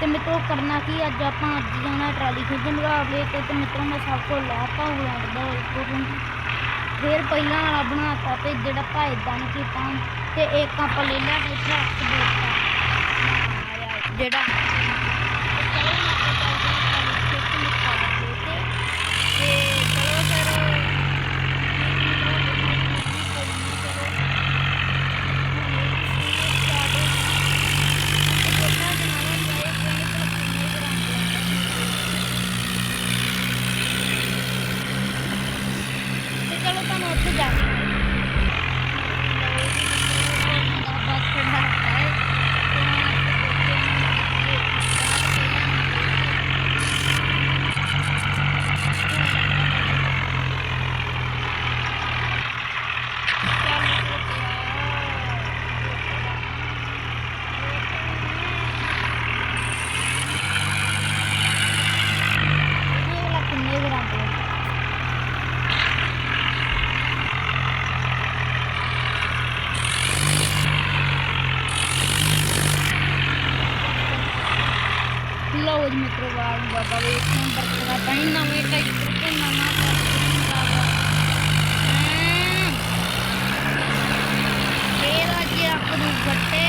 ਤੇ ਮਿੱਤਰੋ ਕਰਨਾ ਕੀ ਅੱਜ ਆਪਾਂ ਅੱਜ ਜਾਣਾ ਟਰਾਲੀ ਖੇਡਣ ਮੁਕਾਬਲੇ ਤੇ ਤੇ ਮਿੱਤਰੋ ਮੈਂ ਸਭ ਤੋਂ ਲਾਤਾ ਹੋਇਆ ਦਾ ਫਿਰ ਪਹਿਲਾਂ ਵਾਲਾ ਬਣਾਤਾ ਤੇ ਜਿਹੜਾ ਭਾਈ ਦਾ ਨਹੀਂ ਕੀਤਾ, ਤੇ ਇੱਕ ਆਪਾਂ ਲੈ ਲਿਆ ਤੇ ਟਰੱਕ ਬੋਟਾ ਜਿਹੜਾ ulaw at matrabaho babawit ng barkuratain na may kay ito na matrabaho pero di ako nagbate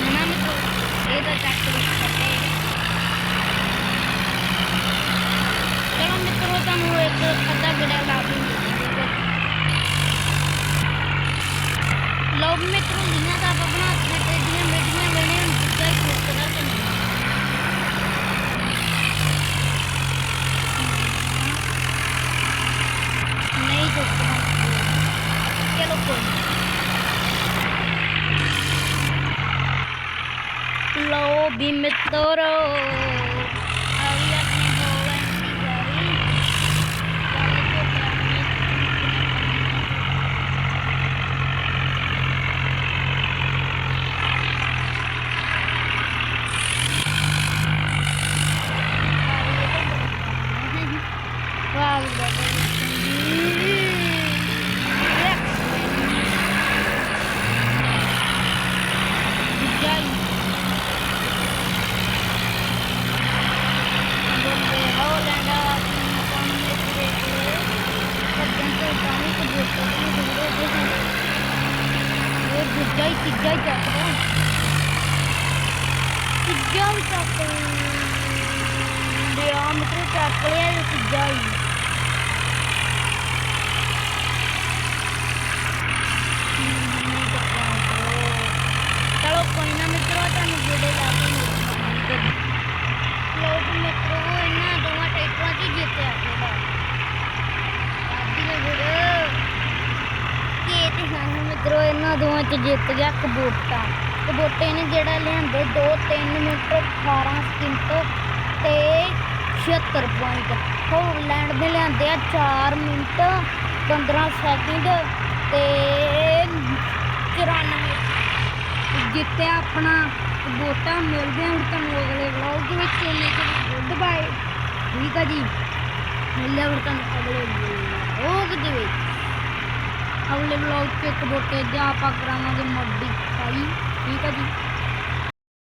naman ito pero di ako nagbate pero matrabaho ang huwag Bimit Metoro. tiga tiga jatuh tiga jatuh dia mesti capek ya tiga Kalau punya ini, atau nggak saya ikut lagi. Gitu ya, coba. ਮਿੱਤਰੋ ਦੋਵਾਂ 'ਚ ਜਿੱਤ ਗਿਆ ਕਬੂਟਾ ਕਬੂਟੇ ਨੇ ਜਿਹੜਾ ਲਿਆਂਦੇ 2 3 minute 18 second ਤੇ 76 point Holland ਦੇ ਲਿਆਂਦੇ ਆ 4 ਮਿੰਟ 15 ਸੈਕਿੰਡ ਤੇ 94 ਜਿੱਤਿਆ ਆਪਣਾ ਵੋਟਾਂ ਮਿਲਦੇ ਹਾਂ ਹੁਣ ਤੁਹਾਨੂੰ ਅਗਲੇ ਵਲੌਗ ਦੇ ਵਿੱਚ। ਉਹਨੇ ਗੁੱਡ ਬਾਏ ਠੀਕ ਆ ਜੀ। ਮਿਲਿਆ ਹਾਂ ਹੁਣ ਤੁਹਾਨੂੰ ਅਗਲੇ ਵਲੌਗ ਅਗਲੇ ਵਲੌਗ 'ਚ ਇੱਕ ਵੋਟੇ ਜਾਂ ਆਪਾਂ ਕਰਾਵਾਂਗੇ ਮੋਡੀਫਾਈ ਠੀਕ ਆ ਜੀ?